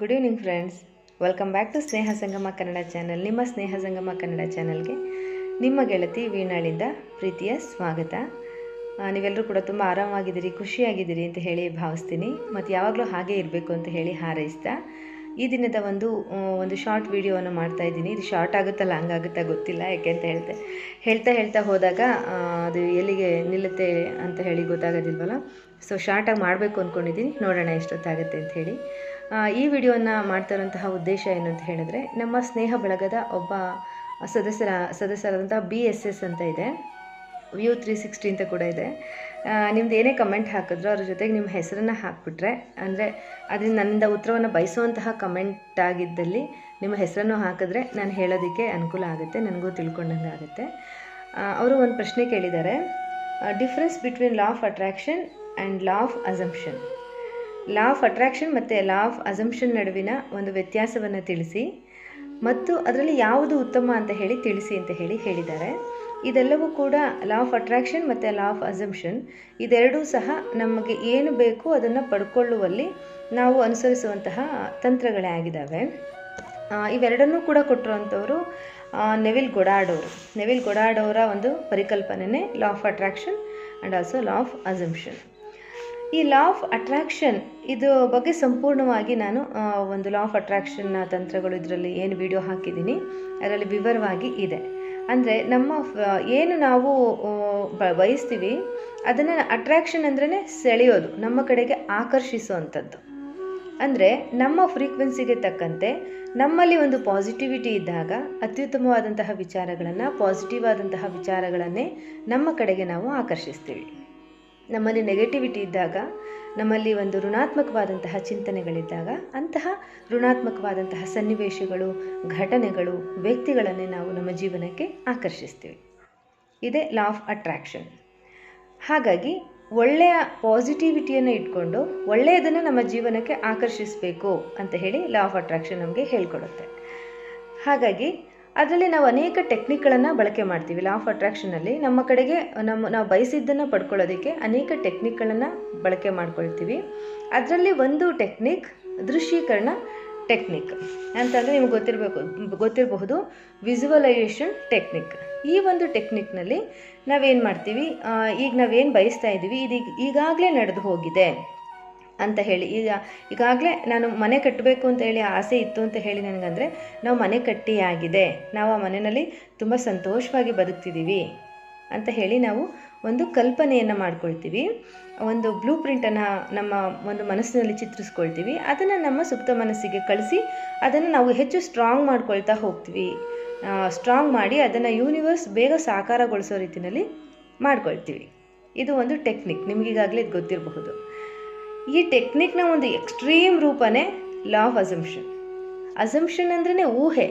Good evening friends welcome back to Sneha Sangama Kannada channel ನಿಮ್ಮ ಸ್ನೇಹ ಸಂಗಮ ಕನ್ನಡ ಚಾನಲ್ಗೆ ನಿಮ್ಮ ಗೆಳತಿ ವೀಣಾಳಿಂದ ಪ್ರೀತಿಯ ಸ್ವಾಗತ. ನೀವೆಲ್ಲರೂ ಕೂಡ ತುಂಬ ಆರಾಮಾಗಿದ್ದೀರಿ, ಖುಷಿಯಾಗಿದ್ದೀರಿ ಅಂತ ಹೇಳಿ ಭಾವಿಸ್ತೀನಿ. ಮತ್ತು ಯಾವಾಗಲೂ ಹಾಗೆ ಇರಬೇಕು ಅಂತ ಹೇಳಿ ಹಾರೈಸ್ತಾ ಈ ದಿನದ ಒಂದು ಒಂದು ಶಾರ್ಟ್ ವೀಡಿಯೋವನ್ನು ಮಾಡ್ತಾ ಇದ್ದೀನಿ. ಇದು ಶಾರ್ಟ್ ಆಗುತ್ತಲ್ಲ, ಹಂಗಾಗುತ್ತಾ ಗೊತ್ತಿಲ್ಲ, ಯಾಕೆ ಅಂತ ಹೇಳ್ತೆ, ಹೇಳ್ತಾ ಹೇಳ್ತಾ ಹೋದಾಗ ಅದು ಎಲ್ಲಿಗೆ ನಿಲ್ಲುತ್ತೆ ಅಂತ ಹೇಳಿ ಗೊತ್ತಾಗೋದಿಲ್ವಲ್ಲ? ಸೊ ಶಾರ್ಟಾಗಿ ಮಾಡಬೇಕು ಅಂದ್ಕೊಂಡಿದ್ದೀನಿ ನೋಡೋಣ ಎಷ್ಟೊತ್ತಾಗುತ್ತೆ ಅಂತ ಹೇಳಿ. ಈ ವಿಡಿಯೋನ ಮಾಡ್ತಾ ಇರುವಂತಹ ಉದ್ದೇಶ ಏನು ಅಂತ ಹೇಳಿದ್ರೆ, ನಮ್ಮ ಸ್ನೇಹ ಬಳಗದ ಒಬ್ಬ ಸದಸ್ಯರ ಸದಸ್ಯರಾದಂಥ ಬಿ ಎಸ್ ಎಸ್ ಅಂತ ಇದೆ. ವ್ಯೂ ತ್ರೀ ಸಿಕ್ಸ್ಟಿ ಅಂತ ಕೂಡ ಇದೆ. ನಿಮ್ದು ಏನೇ ಕಮೆಂಟ್ ಹಾಕಿದ್ರು ಅವ್ರ ಜೊತೆಗೆ ನಿಮ್ಮ ಹೆಸರನ್ನು ಹಾಕಿಬಿಟ್ರೆ, ಅಂದರೆ ಅದರಿಂದ ನನ್ನಿಂದ ಉತ್ತರವನ್ನು ಬಯಸುವಂತಹ ಕಮೆಂಟ್ ಆಗಿದ್ದಲ್ಲಿ ನಿಮ್ಮ ಹೆಸರನ್ನು ಹಾಕಿದ್ರೆ ನಾನು ಹೇಳೋದಕ್ಕೆ ಅನುಕೂಲ ಆಗುತ್ತೆ, ನನಗೂ ತಿಳ್ಕೊಂಡಂಗೆ ಆಗುತ್ತೆ. ಅವರು ಒಂದು ಪ್ರಶ್ನೆ ಕೇಳಿದ್ದಾರೆ. Difference between law of attraction and law of assumption law of attraction ಮತ್ತು ಲಾ ಆಫ್ ಅಸಂಪ್ಷನ್ ನಡುವಿನ ಒಂದು ವ್ಯತ್ಯಾಸವನ್ನು ತಿಳಿಸಿ ಮತ್ತು ಅದರಲ್ಲಿ ಯಾವುದು ಉತ್ತಮ ಅಂತ ಹೇಳಿ ತಿಳಿಸಿ ಅಂತ ಹೇಳಿ ಹೇಳಿದ್ದಾರೆ. ಇದೆಲ್ಲವೂ ಕೂಡ ಲಾ ಆಫ್ ಅಟ್ರಾಕ್ಷನ್ ಮತ್ತು ಲಾ ಆಫ್ ಅಸಂಪ್ಷನ್ ಇದೆರಡೂ ಸಹ ನಮಗೆ ಏನು ಬೇಕು ಅದನ್ನು ಪಡ್ಕೊಳ್ಳುವಲ್ಲಿ ನಾವು ಅನುಸರಿಸುವಂತಹ ತಂತ್ರಗಳೇ ಆಗಿದ್ದಾವೆ. ಇವೆರಡನ್ನೂ ಕೂಡ ಕೊಟ್ಟಿರುವಂಥವರು ನೆವಿಲ್ ಗೊಡಾಡೋರು ನೆವಿಲ್ ಗೊಡಾಡ್ ಅವರ ಒಂದು ಪರಿಕಲ್ಪನೆನೇ law of attraction and also law of assumption ಈ ಲಾ ಆಫ್ ಅಟ್ರಾಕ್ಷನ್ ಇದು ಬಗ್ಗೆ ಸಂಪೂರ್ಣವಾಗಿ ನಾನು ಒಂದು ಲಾ ಆಫ್ ಅಟ್ರಾಕ್ಷನ್ನ ತಂತ್ರಗಳು ಇದರಲ್ಲಿ ಏನು ವಿಡಿಯೋ ಹಾಕಿದ್ದೀನಿ, ಅದರಲ್ಲಿ ವಿವರವಾಗಿ ಇದೆ. ಅಂದರೆ ನಮ್ಮ ಏನು ನಾವು ಬಯಸ್ತೀವಿ, ಅದನ್ನು ಅಟ್ರಾಕ್ಷನ್ ಅಂದ್ರೇ ಸೆಳೆಯೋದು, ನಮ್ಮ ಕಡೆಗೆ ಆಕರ್ಷಿಸುವಂಥದ್ದು. ಅಂದರೆ ನಮ್ಮ ಫ್ರೀಕ್ವೆನ್ಸಿಗೆ ತಕ್ಕಂತೆ ನಮ್ಮಲ್ಲಿ ಒಂದು ಪಾಸಿಟಿವಿಟಿ ಇದ್ದಾಗ, ಅತ್ಯುತ್ತಮವಾದಂತಹ ವಿಚಾರಗಳನ್ನು ಪಾಸಿಟಿವ್ ಆದಂತಹ ವಿಚಾರಗಳನ್ನೇ ನಮ್ಮ ಕಡೆಗೆ ನಾವು ಆಕರ್ಷಿಸ್ತೀವಿ. ನಮ್ಮಲ್ಲಿ ನೆಗೆಟಿವಿಟಿ ಇದ್ದಾಗ, ನಮ್ಮಲ್ಲಿ ಒಂದು ಋಣಾತ್ಮಕವಾದಂತಹ ಚಿಂತನೆಗಳಿದ್ದಾಗ, ಅಂತಹ ಋಣಾತ್ಮಕವಾದಂತಹ ಸನ್ನಿವೇಶಗಳು, ಘಟನೆಗಳು, ವ್ಯಕ್ತಿಗಳನ್ನೇ ನಾವು ನಮ್ಮ ಜೀವನಕ್ಕೆ ಆಕರ್ಷಿಸ್ತೀವಿ. ಇದೇ ಲಾ ಆಫ್ ಅಟ್ರಾಕ್ಷನ್ ಹಾಗಾಗಿ, ಒಳ್ಳೆಯ ಪಾಸಿಟಿವಿಟಿಯನ್ನು ಇಟ್ಕೊಂಡು, ಒಳ್ಳೆಯದನ್ನು ನಮ್ಮ ಜೀವನಕ್ಕೆ ಆಕರ್ಷಿಸಬೇಕು ಅಂತ ಹೇಳಿ ಲಾ ಆಫ್ ಅಟ್ರಾಕ್ಷನ್ ನಮಗೆ ಹೇಳ್ಕೊಡುತ್ತೆ. ಹಾಗಾಗಿ ಅದರಲ್ಲಿ ನಾವು ಅನೇಕ ಟೆಕ್ನಿಕ್ಗಳನ್ನು ಬಳಕೆ ಮಾಡ್ತೀವಿ. ಲಾ ಆಫ್ ಅಟ್ರಾಕ್ಷನಲ್ಲಿ ನಮ್ಮ ಕಡೆಗೆ ನಮ್ಮ ನಾವು ಬಯಸಿದ್ದನ್ನು ಪಡ್ಕೊಳ್ಳೋದಕ್ಕೆ ಅನೇಕ ಟೆಕ್ನಿಕ್ಗಳನ್ನು ಬಳಕೆ ಮಾಡ್ಕೊಳ್ತೀವಿ. ಅದರಲ್ಲಿ ಒಂದು ಟೆಕ್ನಿಕ್ ದೃಶ್ಯೀಕರಣ ಟೆಕ್ನಿಕ್ ಅಂತಂದರೆ ನಿಮ್ಗೆ ಗೊತ್ತಿರಬೇಕು, ಗೊತ್ತಿರಬಹುದು ವಿಜುವಲೈಸೇಷನ್ ಟೆಕ್ನಿಕ್ ಈ ಒಂದು ಟೆಕ್ನಿಕ್ನಲ್ಲಿ ನಾವೇನು ಮಾಡ್ತೀವಿ? ಈಗ ನಾವೇನು ಬಯಸ್ತಾ ಇದ್ದೀವಿ ಇದೀಗ ಈಗಾಗಲೇ ನಡೆದು ಹೋಗಿದೆ. ಅಂತ ಹೇಳಿ. ಈಗ, ಈಗಾಗಲೇ ನಾನು ಮನೆ ಕಟ್ಟಬೇಕು ಅಂತ ಹೇಳಿ ಆಸೆ ಇತ್ತು ಅಂತ ಹೇಳಿ ನನಗಂದರೆ, ನಾವು ಮನೆ ಕಟ್ಟಿಯಾಗಿದೆ ನಾವು ಆ ಮನೆಯಲ್ಲಿ ತುಂಬ ಸಂತೋಷವಾಗಿ ಬದುಕ್ತಿದ್ದೀವಿ ಅಂತ ಹೇಳಿ ನಾವು ಒಂದು ಕಲ್ಪನೆಯನ್ನು ಮಾಡ್ಕೊಳ್ತೀವಿ. ಒಂದು ಬ್ಲೂ ಪ್ರಿಂಟನ್ನು ನಮ್ಮ ಒಂದು ಮನಸ್ಸಿನಲ್ಲಿ ಚಿತ್ರಿಸ್ಕೊಳ್ತೀವಿ. ಅದನ್ನು ನಮ್ಮ ಸುಪ್ತ ಮನಸ್ಸಿಗೆ ಕಳಿಸಿ, ಅದನ್ನು ನಾವು ಹೆಚ್ಚು ಸ್ಟ್ರಾಂಗ್ ಮಾಡ್ಕೊಳ್ತಾ ಹೋಗ್ತೀವಿ. ಸ್ಟ್ರಾಂಗ್ ಮಾಡಿ ಅದನ್ನು ಯೂನಿವರ್ಸ್ ಬೇಗ ಸಾಕಾರಗೊಳಿಸೋ ರೀತಿಯಲ್ಲಿ ಮಾಡ್ಕೊಳ್ತೀವಿ. ಇದು ಒಂದು ಟೆಕ್ನಿಕ್ ನಿಮಗೀಗಾಗಲೇ ಇದು ಗೊತ್ತಿರಬಹುದು. ಈ ಟೆಕ್ನಿಕ್ನ ಒಂದು ಎಕ್ಸ್ಟ್ರೀಮ್ ರೂಪನೇ ಲಾ ಆಫ್ ಅಸಂಪ್ಷನ್. ಅಸಂಪ್ಷನ್ ಅಂದ್ರೇ ಊಹೆ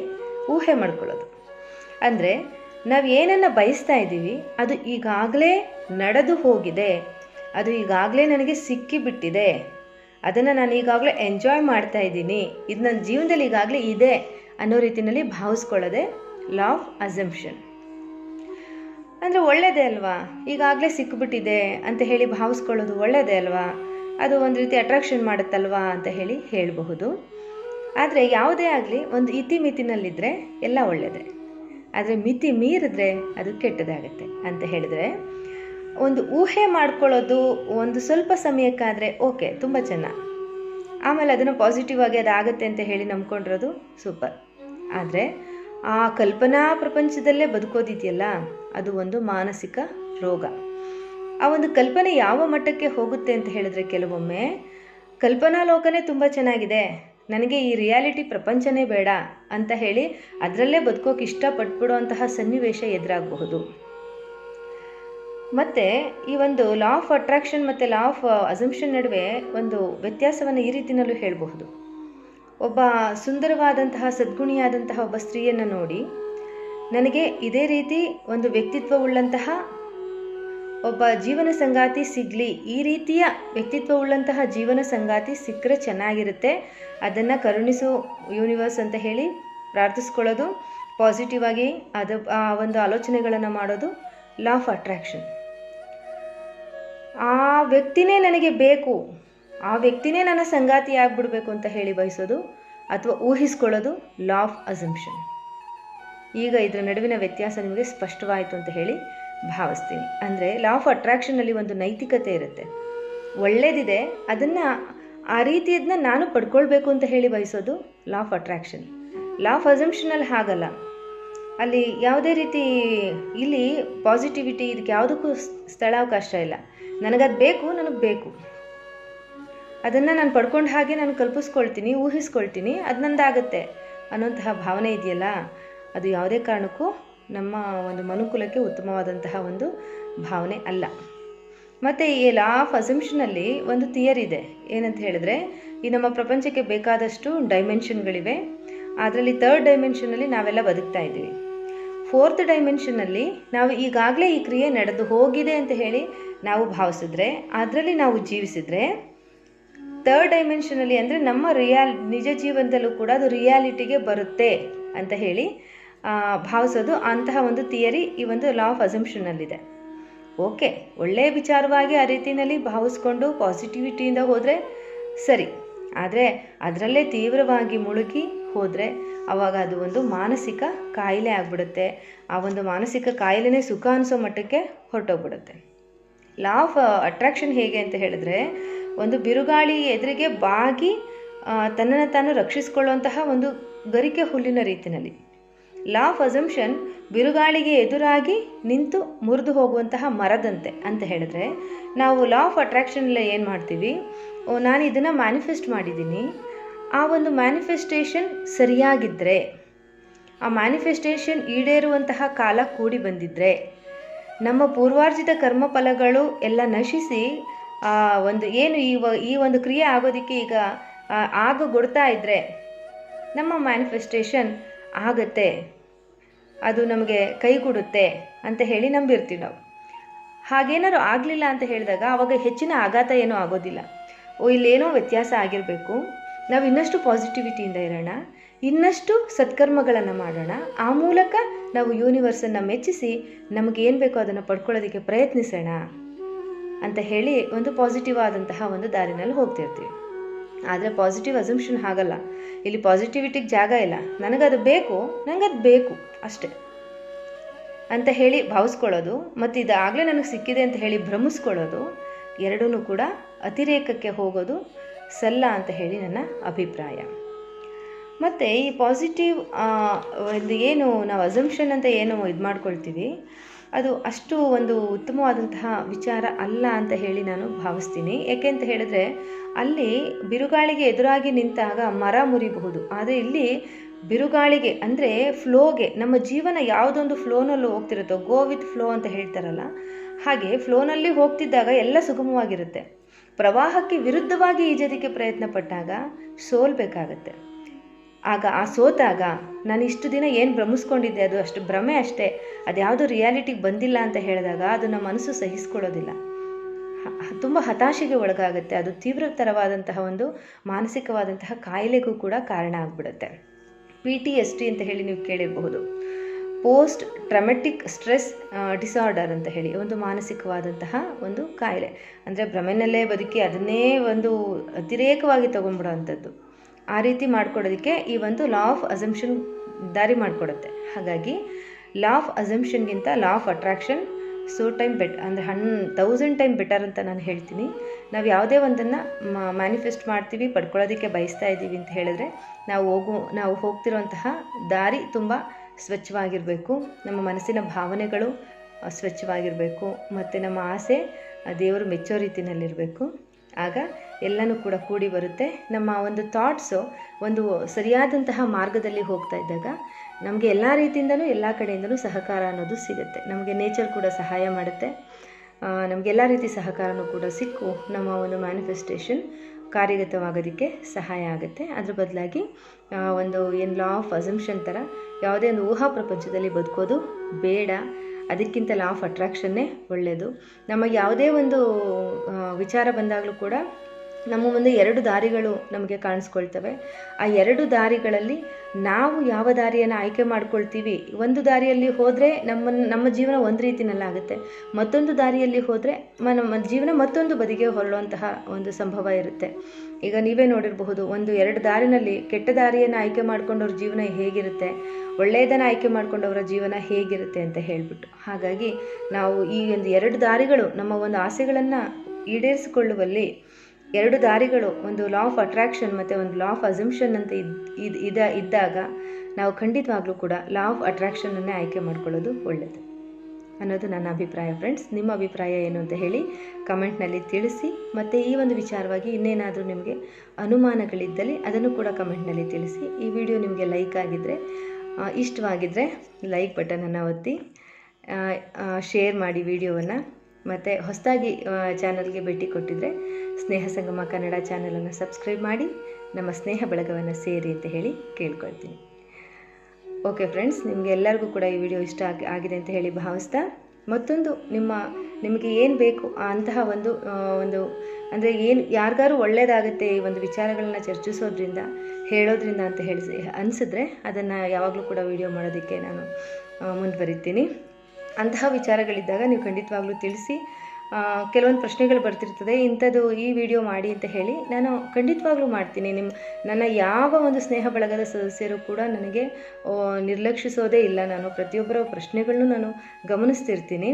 ಊಹೆ ಮಾಡ್ಕೊಳ್ಳೋದು. ಅಂದರೆ ನಾವು ಏನನ್ನು ಬಯಸ್ತಾ ಇದ್ದೀವಿ, ಅದು ಈಗಾಗಲೇ ನಡೆದು ಹೋಗಿದೆ, ಅದು ಈಗಾಗಲೇ ನನಗೆ ಸಿಕ್ಕಿಬಿಟ್ಟಿದೆ, ಅದನ್ನು ನಾನು ಈಗಾಗಲೇ ಎಂಜಾಯ್ ಮಾಡ್ತಾ ಇದ್ದೀನಿ, ಇದು ನನ್ನ ಜೀವನದಲ್ಲಿ ಈಗಾಗಲೇ ಇದೆ ಅನ್ನೋ ರೀತಿಯಲ್ಲಿ ಭಾವಿಸ್ಕೊಳ್ಳೋದೆ ಲಾ ಆಫ್ ಅಸಂಪ್ಷನ್. ಅಂದರೆ ಒಳ್ಳೆಯದೇ ಅಲ್ವಾ? ಈಗಾಗಲೇ ಸಿಕ್ಕಿಬಿಟ್ಟಿದೆ ಅಂತ ಹೇಳಿ ಭಾವಿಸ್ಕೊಳ್ಳೋದು ಒಳ್ಳೆಯದೇ ಅಲ್ವಾ? ಅದು ಒಂದು ರೀತಿ ಅಟ್ರಾಕ್ಷನ್ ಮಾಡುತ್ತಲ್ವಾ ಅಂತ ಹೇಳಿ ಹೇಳಬಹುದು. ಆದರೆ ಯಾವುದೇ ಆಗಲಿ ಒಂದು ಇತಿಮಿತಿನಲ್ಲಿದ್ದರೆ ಎಲ್ಲ ಒಳ್ಳೆಯದೇ ಆದರೆ ಮಿತಿ ಮೀರಿದ್ರೆ ಅದು ಕೆಟ್ಟದಾಗುತ್ತೆ ಅಂತ ಹೇಳಿದರೆ, ಒಂದು ಊಹೆ ಮಾಡ್ಕೊಳ್ಳೋದು ಒಂದು ಸ್ವಲ್ಪ ಸಮಯಕ್ಕಾದರೆ ಓಕೆ, ತುಂಬ ಚೆನ್ನ. ಆಮೇಲೆ ಅದನ್ನು ಪಾಸಿಟಿವ್ ಆಗಿ ಅದಾಗುತ್ತೆ ಅಂತ ಹೇಳಿ ನಂಬ್ಕೊಂಡಿರೋದು ಸೂಪರ್ ಆದರೆ ಆ ಕಲ್ಪನಾ ಪ್ರಪಂಚದಲ್ಲೇ ಬದುಕೋದಿದೆಯಲ್ಲ, ಅದು ಒಂದು ಮಾನಸಿಕ ರೋಗ. ಆ ಒಂದು ಕಲ್ಪನೆ ಯಾವ ಮಟ್ಟಕ್ಕೆ ಹೋಗುತ್ತೆ ಅಂತ ಹೇಳಿದ್ರೆ ಕೆಲವೊಮ್ಮೆ ಕಲ್ಪನಾ ಲೋಕನೇ ತುಂಬ ಚೆನ್ನಾಗಿದೆ. ನನಗೆ ಈ ರಿಯಾಲಿಟಿ ಪ್ರಪಂಚನೇ ಬೇಡ ಅಂತ ಹೇಳಿ ಅದರಲ್ಲೇ ಬದುಕೋಕೆ ಇಷ್ಟಪಟ್ಬಿಡುವಂತಹ ಸನ್ನಿವೇಶ ಎದುರಾಗಬಹುದು. ಮತ್ತು ಈ ಒಂದು ಲಾ ಆಫ್ ಅಟ್ರಾಕ್ಷನ್ ಮತ್ತು ಲಾ ಆಫ್ ಅಸಂಪ್ಷನ್ ನಡುವೆ ಒಂದು ವ್ಯತ್ಯಾಸವನ್ನು ಈ ರೀತಿಯಲ್ಲೂ ಹೇಳಬಹುದು. ಒಬ್ಬ ಸುಂದರವಾದಂತಹ, ಸದ್ಗುಣಿಯಾದಂತಹ ಒಬ್ಬ ಸ್ತ್ರೀಯನ್ನು ನೋಡಿ ನನಗೆ ಇದೇ ರೀತಿ ಒಂದು ವ್ಯಕ್ತಿತ್ವವುಳ್ಳಂತಹ ಒಬ್ಬ ಜೀವನ ಸಂಗಾತಿ ಸಿಗಲಿ, ಈ ರೀತಿಯ ವ್ಯಕ್ತಿತ್ವವುಳ್ಳಂತಹ ಜೀವನ ಸಂಗಾತಿ ಸಿಕ್ಕರೆ ಚೆನ್ನಾಗಿರುತ್ತೆ. ಅದನ್ನು ಕರುಣಿಸು ಯೂನಿವರ್ಸ್ ಅಂತ ಹೇಳಿ ಪ್ರಾರ್ಥಿಸ್ಕೊಳ್ಳೋದು ಪಾಸಿಟಿವ್ ಆಗಿ ಅದು, ಆ ಒಂದು ಆಲೋಚನೆಗಳನ್ನು ಮಾಡೋದು ಲಾ ಆಫ್ ಅಟ್ರಾಕ್ಷನ್ ಆ ವ್ಯಕ್ತಿನೇ ನನಗೆ ಬೇಕು, ಆ ವ್ಯಕ್ತಿನೇ ನನ್ನ ಸಂಗಾತಿ ಆಗಿಬಿಡಬೇಕು ಅಂತ ಹೇಳಿ ಬಯಸೋದು, ಅಥವಾ ಊಹಿಸ್ಕೊಳ್ಳೋದು ಲಾ ಆಫ್ ಅಸಂಪ್ಷನ್ ಈಗ ಇದರ ನಡುವಿನ ವ್ಯತ್ಯಾಸ ನಿಮಗೆ ಸ್ಪಷ್ಟವಾಯಿತು ಅಂತ ಹೇಳಿ ಭಾವಿಸ್ತೀನಿ. ಅಂದರೆ ಲಾ ಆಫ್ ಅಟ್ರಾಕ್ಷನಲ್ಲಿ ಒಂದು ನೈತಿಕತೆ ಇರುತ್ತೆ. ಒಳ್ಳೇದಿದೆ, ಅದನ್ನು ಆ ರೀತಿಯದನ್ನ ನಾನು ಪಡ್ಕೊಳ್ಬೇಕು ಅಂತ ಹೇಳಿ ಬಯಸೋದು law of attraction law of ಅಸಂಪ್ಷನಲ್ಲಿ ಹಾಗಲ್ಲ. ಅಲ್ಲಿ ಯಾವುದೇ ರೀತಿ ಇಲ್ಲಿ ಪಾಸಿಟಿವಿಟಿ ಇದಕ್ಕೆ ಯಾವುದಕ್ಕೂ ಸ್ಥಳಾವಕಾಶ ಇಲ್ಲ. ನನಗದು ಬೇಕು, ನನಗೆ ಬೇಕು. ಅದನ್ನು ನಾನು ಪಡ್ಕೊಂಡು ಹಾಗೆ ನಾನು ಕಲ್ಪಿಸ್ಕೊಳ್ತೀನಿ, ಊಹಿಸ್ಕೊಳ್ತೀನಿ, ಅದು ನಂದಾಗತ್ತೆ ಅನ್ನೋಂತಹ ಭಾವನೆ ಇದೆಯಲ್ಲ, ಅದು ಯಾವುದೇ ಕಾರಣಕ್ಕೂ ನಮ್ಮ ಒಂದು ಮನುಕುಲಕ್ಕೆ ಉತ್ತಮವಾದಂತಹ ಒಂದು ಭಾವನೆ ಅಲ್ಲ. ಮತ್ತು ಈ ಲಾ ಆಫ್ ಅಸಂಪ್ಷನಲ್ಲಿ ಒಂದು ಥಿಯರಿ ಇದೆ. ಏನಂತ ಹೇಳಿದ್ರೆ, ಈ ನಮ್ಮ ಪ್ರಪಂಚಕ್ಕೆ ಬೇಕಾದಷ್ಟು ಡೈಮೆನ್ಷನ್ಗಳಿವೆ ಅದರಲ್ಲಿ ತರ್ಡ್ ಡೈಮೆನ್ಷನಲ್ಲಿ ನಾವೆಲ್ಲ ಬದುಕ್ತಾ ಇದ್ದೀವಿ. ಫೋರ್ತ್ ಡೈಮೆನ್ಷನಲ್ಲಿ ನಾವು ಈಗಾಗಲೇ ಈ ಕ್ರಿಯೆ ನಡೆದು ಹೋಗಿದೆ ಅಂತ ಹೇಳಿ ನಾವು ಭಾವಿಸಿದ್ರೆ, ಅದರಲ್ಲಿ ನಾವು ಜೀವಿಸಿದ್ರೆ ತರ್ಡ್ ಡೈಮೆನ್ಷನಲ್ಲಿ ಅಂದರೆ ನಮ್ಮ ರಿಯಾಲ್ ನಿಜ ಜೀವನದಲ್ಲೂ ಕೂಡ ಅದು ರಿಯಾಲಿಟಿಗೆ ಬರುತ್ತೆ ಅಂತ ಹೇಳಿ ಭಾವಿಸೋದು ಅಂತಹ ಒಂದು ಥಿಯರಿ ಈ ಒಂದು ಲಾ ಆಫ್ ಅಸಂಪ್ಷನ್ನಲ್ಲಿದೆ ಓಕೆ ಒಳ್ಳೆಯ ವಿಚಾರವಾಗಿ ಆ ರೀತಿಯಲ್ಲಿ ಭಾವಿಸ್ಕೊಂಡು ಪಾಸಿಟಿವಿಟಿಯಿಂದ ಹೋದರೆ ಸರಿ. ಆದರೆ ಅದರಲ್ಲೇ ತೀವ್ರವಾಗಿ ಮುಳುಗಿ ಹೋದರೆ ಆವಾಗ ಅದು ಒಂದು ಮಾನಸಿಕ ಕಾಯಿಲೆ ಆಗಿಬಿಡುತ್ತೆ. ಆ ಒಂದು ಮಾನಸಿಕ ಕಾಯಿಲೆನೇ ಸುಖ ಅನಿಸೋ ಮಟ್ಟಕ್ಕೆ ಹೊರಟೋಗ್ಬಿಡುತ್ತೆ. ಲಾ ಆಫ್ ಅಟ್ರಾಕ್ಷನ್ ಹೇಗೆ ಅಂತ ಹೇಳಿದ್ರೆ ಒಂದು ಬಿರುಗಾಳಿ ಎದುರಿಗೆ ಬಾಗಿ ತನ್ನನ್ನು ತಾನು ರಕ್ಷಿಸಿಕೊಳ್ಳುವಂತಹ ಒಂದು ಗರಿಕೆ ಹುಲ್ಲಿನ ರೀತಿಯಲ್ಲಿ. ಲಾ ಆಫ್ ಅಸಂಪ್ಷನ್ ಬಿರುಗಾಳಿಗೆ ಎದುರಾಗಿ ನಿಂತು ಮುರಿದು ಹೋಗುವಂತಹ ಮರದಂತೆ ಅಂತ ಹೇಳಿದ್ರೆ, ನಾವು ಲಾ ಆಫ್ ಅಟ್ರಾಕ್ಷನಲ್ಲಿ ಏನು ಮಾಡ್ತೀವಿ? ನಾನು ಇದನ್ನು ಮ್ಯಾನಿಫೆಸ್ಟ್ ಮಾಡಿದ್ದೀನಿ ಆ ಒಂದು ಮ್ಯಾನಿಫೆಸ್ಟೇಷನ್ ಸರಿಯಾಗಿದ್ದರೆ ಆ ಮ್ಯಾನಿಫೆಸ್ಟೇಷನ್ ಈಡೇರುವಂತಹ ಕಾಲ ಕೂಡಿ ಬಂದಿದ್ದರೆ ನಮ್ಮ ಪೂರ್ವಾರ್ಜಿತ ಕರ್ಮಫಲಗಳು ಎಲ್ಲ ನಶಿಸಿ ಒಂದು ಏನು ಈ ಈ ಒಂದು ಕ್ರಿಯೆ ಆಗೋದಕ್ಕೆ ಈಗ ಆಗಗೊಡ್ತಾ ಇದ್ದರೆ ನಮ್ಮ ಮ್ಯಾನಿಫೆಸ್ಟೇಷನ್ ಆಗತ್ತೆ, ಅದು ನಮಗೆ ಕೈಗೂಡುತ್ತೆ ಅಂತ ಹೇಳಿ ನಂಬಿರ್ತೀವಿ ನಾವು. ಹಾಗೇನಾದ್ರು ಆಗಲಿಲ್ಲ ಅಂತ ಹೇಳಿದಾಗ ಆವಾಗ ಹೆಚ್ಚಿನ ಆಘಾತ ಏನೂ ಆಗೋದಿಲ್ಲ. ಓ, ಇಲ್ಲೇನೋ ವ್ಯತ್ಯಾಸ ಆಗಿರಬೇಕು. ನಾವು ಇನ್ನಷ್ಟು ಪಾಸಿಟಿವಿಟಿಯಿಂದ ಇರೋಣ, ಇನ್ನಷ್ಟು ಸತ್ಕರ್ಮಗಳನ್ನು ಮಾಡೋಣ. ಆ ಮೂಲಕ ನಾವು ಯೂನಿವರ್ಸನ್ನು ಮೆಚ್ಚಿಸಿ ನಮಗೇನು ಬೇಕೋ ಅದನ್ನು ಪಡ್ಕೊಳ್ಳೋದಕ್ಕೆ ಪ್ರಯತ್ನಿಸೋಣ ಅಂತ ಹೇಳಿ ಒಂದು ಪಾಸಿಟಿವ್ ಆದಂತಹ ಒಂದು ದಾರಿನಲ್ಲಿ ಹೋಗ್ತಿರ್ತೀವಿ. ಆದರೆ ಪಾಸಿಟಿವ್ ಅಸಂಪ್ಷನ್ ಹಾಗಲ್ಲ. ಇಲ್ಲಿ ಪಾಸಿಟಿವಿಟಿಗೆ ಜಾಗ ಇಲ್ಲ. ನನಗದು ಬೇಕು ನನಗದು ಬೇಕು ಅಷ್ಟೆ. ಅಂತ ಹೇಳಿ ಭಾವಿಸ್ಕೊಳ್ಳೋದು, ಮತ್ತು ಇದಾಗಲೇ ನನಗೆ ಸಿಕ್ಕಿದೆ ಅಂತ ಹೇಳಿ ಭ್ರಮಿಸ್ಕೊಳ್ಳೋದು ಎರಡೂ ಕೂಡ ಅತಿರೇಕಕ್ಕೆ ಹೋಗೋದು ಸಲ್ಲ ಅಂತ ಹೇಳಿ ನನ್ನ ಅಭಿಪ್ರಾಯ. ಮತ್ತು ಈ ಪಾಸಿಟಿವ್ ಒಂದು ಏನು ನಾವು ಅಸಂಪ್ಷನ್ ಅಂತ ಏನು ಇದು ಮಾಡ್ಕೊಳ್ತೀವಿ ಅದು ಅಷ್ಟು ಒಂದು ಉತ್ತಮವಾದಂತಹ ವಿಚಾರ ಅಲ್ಲ ಅಂತ ಹೇಳಿ ನಾನು ಭಾವಿಸ್ತೀನಿ. ಯಾಕೆ ಅಂತ ಹೇಳಿದ್ರೆ, ಅಲ್ಲಿ ಬಿರುಗಾಳಿಗೆ ಎದುರಾಗಿ ನಿಂತಾಗ ಮರ ಮುರಿಬಹುದು. ಆದರೆ ಇಲ್ಲಿ ಬಿರುಗಾಳಿಗೆ, ಅಂದರೆ ಫ್ಲೋಗೆ, ನಮ್ಮ ಜೀವನ ಯಾವುದೊಂದು ಫ್ಲೋನಲ್ಲೂ ಹೋಗ್ತಿರುತ್ತೋ ಗೋ ವಿತ್ ಫ್ಲೋ ಅಂತ ಹೇಳ್ತಾರಲ್ಲ, ಹಾಗೆ ಫ್ಲೋನಲ್ಲಿ ಹೋಗ್ತಿದ್ದಾಗ ಎಲ್ಲ ಸುಗಮವಾಗಿರುತ್ತೆ. ಪ್ರವಾಹಕ್ಕೆ ವಿರುದ್ಧವಾಗಿ ಈಜೋದಕ್ಕೆ ಪ್ರಯತ್ನ ಪಟ್ಟಾಗ ಸೋಲ್ಬೇಕಾಗತ್ತೆ ಆಗ ಆ ಸೋತಾಗ ನಾನು ಇಷ್ಟು ದಿನ ಏನು ಭ್ರಮಿಸ್ಕೊಂಡಿದ್ದೆ ಅದು ಅಷ್ಟು ಭ್ರಮೆ ಅಷ್ಟೇ, ಅದ್ಯಾವುದು ರಿಯಾಲಿಟಿಗೆ ಬಂದಿಲ್ಲ ಅಂತ ಹೇಳಿದಾಗ ಅದು ನಮ್ಮ ಮನಸ್ಸು ಸಹಿಸ್ಕೊಳ್ಳೋದಿಲ್ಲ. ತುಂಬ ಹತಾಶೆಗೆ ಒಳಗಾಗುತ್ತೆ. ಅದು ತೀವ್ರತರವಾದಂತಹ ಒಂದು ಮಾನಸಿಕವಾದಂತಹ ಕಾಯಿಲೆಗೂ ಕೂಡ ಕಾರಣ ಆಗಿಬಿಡುತ್ತೆ. ಪಿ ಟಿ ಎಸ್ ಟಿ ಅಂತ ಹೇಳಿ ನೀವು ಕೇಳಿರಬಹುದು. ಪೋಸ್ಟ್ ಟ್ರಮೆಟಿಕ್ ಸ್ಟ್ರೆಸ್ ಡಿಸಾರ್ಡರ್ ಅಂತ ಹೇಳಿ ಒಂದು ಮಾನಸಿಕವಾದಂತಹ ಒಂದು ಕಾಯಿಲೆ. ಅಂದರೆ ಭ್ರಮೆನಲ್ಲೇ ಬದುಕಿ ಅದನ್ನೇ ಒಂದು ಅತಿರೇಕವಾಗಿ ತೊಗೊಂಡ್ಬಿಡೋವಂಥದ್ದು. ಆ ರೀತಿ ಮಾಡ್ಕೊಡೋದಕ್ಕೆ ಈ ಒಂದು ಲಾ ಆಫ್ ಅಸಂಪ್ಷನ್ ದಾರಿ ಮಾಡಿಕೊಡುತ್ತೆ. ಹಾಗಾಗಿ law of ಅಸಂಪ್ಷನ್ಗಿಂತ law of attraction so time bet ಅಂದರೆ ಹನ್ ತೌಸಂಡ್ ಟೈಮ್ ಬೆಟರ್ ಅಂತ ನಾನು ಹೇಳ್ತೀನಿ. ನಾವು ಯಾವುದೇ ಒಂದನ್ನು ಮ್ಯಾನಿಫೆಸ್ಟ್ ಮಾಡ್ತೀವಿ ಪಡ್ಕೊಳ್ಳೋದಕ್ಕೆ ಬಯಸ್ತಾ ಇದ್ದೀವಿ ಅಂತ ಹೇಳಿದ್ರೆ ನಾವು ಹೋಗು ನಾವು ಹೋಗ್ತಿರುವಂತಹ ದಾರಿ ತುಂಬ ಸ್ವಚ್ಛವಾಗಿರಬೇಕು. ನಮ್ಮ ಮನಸ್ಸಿನ ಭಾವನೆಗಳು ಸ್ವಚ್ಛವಾಗಿರಬೇಕು. ಮತ್ತು ನಮ್ಮ ಆಸೆ ದೇವರು ಮೆಚ್ಚೋ ರೀತಿಯಲ್ಲಿರಬೇಕು ಆಗ ಎಲ್ಲನೂ ಕೂಡ ಕೂಡಿ ಬರುತ್ತೆ. ನಮ್ಮ ಒಂದು ಥಾಟ್ಸು ಒಂದು ಸರಿಯಾದಂತಹ ಮಾರ್ಗದಲ್ಲಿ ಹೋಗ್ತಾ ಇದ್ದಾಗ ನಮಗೆ ಎಲ್ಲ ರೀತಿಯಿಂದನೂ ಎಲ್ಲ ಕಡೆಯಿಂದಲೂ ಸಹಕಾರ ಅನ್ನೋದು ಸಿಗುತ್ತೆ. ನಮಗೆ ನೇಚರ್ ಕೂಡ ಸಹಾಯ ಮಾಡುತ್ತೆ. ನಮಗೆಲ್ಲ ರೀತಿ ಸಹಕಾರನೂ ಕೂಡ ಸಿಕ್ಕು ನಮ್ಮ ಒಂದು ಮ್ಯಾನಿಫೆಸ್ಟೇಷನ್ ಕಾರ್ಯಗತವಾಗೋದಕ್ಕೆ ಸಹಾಯ ಆಗುತ್ತೆ. ಅದ್ರ ಬದಲಾಗಿ ಒಂದು ಏನು ಲಾ ಆಫ್ ಅಸಂಪ್ಷನ್ ಥರ ಯಾವುದೇ ಒಂದು ಊಹಾ ಪ್ರಪಂಚದಲ್ಲಿ ಬದುಕೋದು ಬೇಡ. ಅದಕ್ಕಿಂತ ಲಾ ಆಫ್ ಅಟ್ರಾಕ್ಷನ್ನೇ ಒಳ್ಳೆಯದು ನಮಗೆ ಯಾವುದೇ ಒಂದು ವಿಚಾರ ಬಂದಾಗಲೂ ಕೂಡ ನಮ್ಮ ಮುಂದೆ ಎರಡು ದಾರಿಗಳು ನಮಗೆ ಕಾಣಿಸ್ಕೊಳ್ತವೆ. ಆ ಎರಡು ದಾರಿಗಳಲ್ಲಿ ನಾವು ಯಾವ ದಾರಿಯನ್ನು ಆಯ್ಕೆ ಮಾಡ್ಕೊಳ್ತೀವಿ? ಒಂದು ದಾರಿಯಲ್ಲಿ ಹೋದರೆ ನಮ್ಮ ನಮ್ಮ ಜೀವನ ಒಂದು ರೀತಿನಲ್ಲಾಗುತ್ತೆ ಮತ್ತೊಂದು ದಾರಿಯಲ್ಲಿ ಹೋದರೆ ನಮ್ಮ ಜೀವನ ಮತ್ತೊಂದು ಬದಿಗೆ ಹೊರಳುವಂತಹ ಒಂದು ಸಂಭವ ಇರುತ್ತೆ. ಈಗ ನೀವೇ ನೋಡಿರಬಹುದು, ಒಂದು ಎರಡು ದಾರಿನಲ್ಲಿ ಕೆಟ್ಟ ದಾರಿಯನ್ನು ಆಯ್ಕೆ ಮಾಡ್ಕೊಂಡವ್ರ ಜೀವನ ಹೇಗಿರುತ್ತೆ, ಒಳ್ಳೆಯದನ್ನು ಆಯ್ಕೆ ಮಾಡ್ಕೊಂಡವರ ಜೀವನ ಹೇಗಿರುತ್ತೆ ಅಂತ ಹೇಳಿಬಿಟ್ಟು. ಹಾಗಾಗಿ ನಾವು ಈ ಒಂದು ಎರಡು ದಾರಿಗಳು ನಮ್ಮ ಒಂದು ಆಸೆಗಳನ್ನು ಈಡೇರಿಸಿಕೊಳ್ಳುವಲ್ಲಿ ಎರಡು ದಾರಿಗಳು, ಒಂದು ಲಾ ಆಫ್ ಅಟ್ರಾಕ್ಷನ್ ಮತ್ತು ಒಂದು ಲಾ ಆಫ್ ಅಸಂಪ್ಷನ್ ಅಂತ ಇದ್, ಇದ ಇದ್ದಾಗ ನಾವು ಖಂಡಿತವಾಗ್ಲೂ ಕೂಡ ಲಾ ಆಫ್ ಅಟ್ರಾಕ್ಷನನ್ನೇ ಆಯ್ಕೆ ಮಾಡ್ಕೊಳ್ಳೋದು ಒಳ್ಳೆಯದು ಅನ್ನೋದು ನನ್ನ ಅಭಿಪ್ರಾಯ ಫ್ರೆಂಡ್ಸ್ ನಿಮ್ಮ ಅಭಿಪ್ರಾಯ ಏನು ಅಂತ ಹೇಳಿ ಕಮೆಂಟ್ನಲ್ಲಿ ತಿಳಿಸಿ, ಮತ್ತು ಈ ಒಂದು ವಿಚಾರವಾಗಿ ಇನ್ನೇನಾದರೂ ನಿಮಗೆ ಅನುಮಾನಗಳಿದ್ದಲ್ಲಿ ಅದನ್ನು ಕೂಡ ಕಮೆಂಟ್ನಲ್ಲಿ ತಿಳಿಸಿ. ಈ ವಿಡಿಯೋ ನಿಮಗೆ ಲೈಕ್ ಆಗಿದ್ದರೆ ಇಷ್ಟವಾಗಿದ್ದರೆ ಲೈಕ್ ಬಟನನ್ನು ಒತ್ತಿ ಶೇರ್ ಮಾಡಿ ವಿಡಿಯೋವನ್ನು ಮತ್ತು ಹೊಸದಾಗಿ ಚಾನಲ್ಗೆ ಭೇಟಿ ಕೊಟ್ಟಿದ್ದರೆ ಸ್ನೇಹ ಸಂಗಮ ಕನ್ನಡ ಚಾನಲನ್ನು ಸಬ್ಸ್ಕ್ರೈಬ್ ಮಾಡಿ, ನಮ್ಮ ಸ್ನೇಹ ಬಳಗವನ್ನು ಸೇರಿ ಅಂತ ಹೇಳಿ ಕೇಳ್ಕೊಳ್ತೀನಿ. ಓಕೆ ಫ್ರೆಂಡ್ಸ್ ನಿಮಗೆ ಎಲ್ಲರಿಗೂ ಕೂಡ ಈ ವಿಡಿಯೋ ಇಷ್ಟ ಆಗಿ ಆಗಿದೆ ಅಂತ ಹೇಳಿ ಭಾವಿಸ್ತಾ, ಮತ್ತೊಂದು ನಿಮ್ಮ, ನಿಮಗೆ ಏನು ಬೇಕು ಅಂತಹ ಒಂದು ಒಂದು, ಅಂದರೆ ಏನು ಯಾರಿಗಾರು ಒಳ್ಳೆಯದಾಗುತ್ತೆ ಈ ಒಂದು ವಿಚಾರಗಳನ್ನ ಚರ್ಚಿಸೋದ್ರಿಂದ, ಹೇಳೋದ್ರಿಂದ ಅಂತ ಹೇಳಿ ಅನಿಸಿದ್ರೆ ಅದನ್ನು ಯಾವಾಗಲೂ ಕೂಡ ವಿಡಿಯೋ ಮಾಡೋದಕ್ಕೆ ನಾನು ಮುಂದುವರಿತೀನಿ. ಅಂತಹ ವಿಚಾರಗಳಿದ್ದಾಗ ನೀವು ಖಂಡಿತವಾಗ್ಲೂ ತಿಳಿಸಿ ಕೆಲವೊಂದು ಪ್ರಶ್ನೆಗಳು ಬರ್ತಿರ್ತದೆ, ಇಂಥದ್ದು ಈ ವಿಡಿಯೋ ಮಾಡಿ ಅಂತ ಹೇಳಿ ನಾನು ಖಂಡಿತವಾಗ್ಲೂ ಮಾಡ್ತೀನಿ. ನಿಮ್ಮ ನನ್ನ ಯಾವ ಒಂದು ಸ್ನೇಹ ಬಳಗದ ಸದಸ್ಯರು ಕೂಡ ನನಗೆ ನಿರ್ಲಕ್ಷಿಸೋದೇ ಇಲ್ಲ. ನಾನು ಪ್ರತಿಯೊಬ್ಬರ ಪ್ರಶ್ನೆಗಳನ್ನು ನಾನು ಗಮನಿಸ್ತಿರ್ತೀನಿ.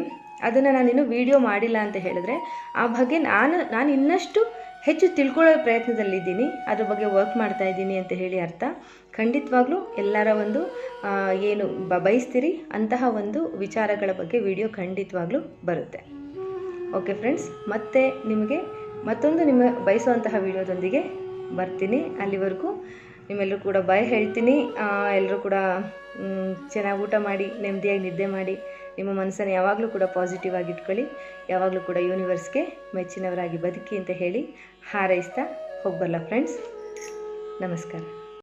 ಅದನ್ನು ನಾನಿನ್ನೂ ವಿಡಿಯೋ ಮಾಡಿಲ್ಲ ಅಂತ ಹೇಳಿದ್ರೆ, ಆ ಬಗ್ಗೆ ನಾನು ನಾನು ಇನ್ನಷ್ಟು ಹೆಚ್ಚು ತಿಳ್ಕೊಳ್ಳೋ ಪ್ರಯತ್ನದಲ್ಲಿದ್ದೀನಿ. ಅದ್ರ ಬಗ್ಗೆ ವರ್ಕ್ ಮಾಡ್ತಾ ಇದ್ದೀನಿ ಅಂತ ಹೇಳಿ ಅರ್ಥ. ಖಂಡಿತವಾಗ್ಲೂ ಎಲ್ಲರ ಒಂದು ಏನು ಬಯಸ್ತೀರಿ ಅಂತಹ ಒಂದು ವಿಚಾರಗಳ ಬಗ್ಗೆ ವಿಡಿಯೋ ಖಂಡಿತವಾಗ್ಲೂ ಬರುತ್ತೆ. ಓಕೆ ಫ್ರೆಂಡ್ಸ್ ಮತ್ತೆ ನಿಮಗೆ ಮತ್ತೊಂದು ನಿಮ್ಮ ಬಯಸುವಂತಹ ವಿಡಿಯೋದೊಂದಿಗೆ ಬರ್ತೀನಿ ಅಲ್ಲಿವರೆಗೂ. ನಿಮ್ಮೆಲ್ಲರೂ ಕೂಡ ಬಾಯ್ ಹೇಳ್ತೀನಿ. ಎಲ್ಲರೂ ಕೂಡ ಚೆನ್ನಾಗಿ ಊಟ ಮಾಡಿ, ನೆಮ್ಮದಿಯಾಗಿ ನಿದ್ದೆ ಮಾಡಿ, ನಿಮ್ಮ ಮನಸ್ಸನ್ನು ಯಾವಾಗಲೂ ಕೂಡ ಪಾಸಿಟಿವ್ ಆಗಿ ಇಟ್ಕೊಳ್ಳಿ, ಯಾವಾಗಲೂ ಕೂಡ ಯೂನಿವರ್ಸ್ಗೆ ಮೆಚ್ಚಿನವರಾಗಿ ಬದುಕಿ ಅಂತ ಹೇಳಿ ಹಾರೈಸ್ತಾ ಹೋಗ್ಬರಲ್ಲ ಫ್ರೆಂಡ್ಸ್ ನಮಸ್ಕಾರ.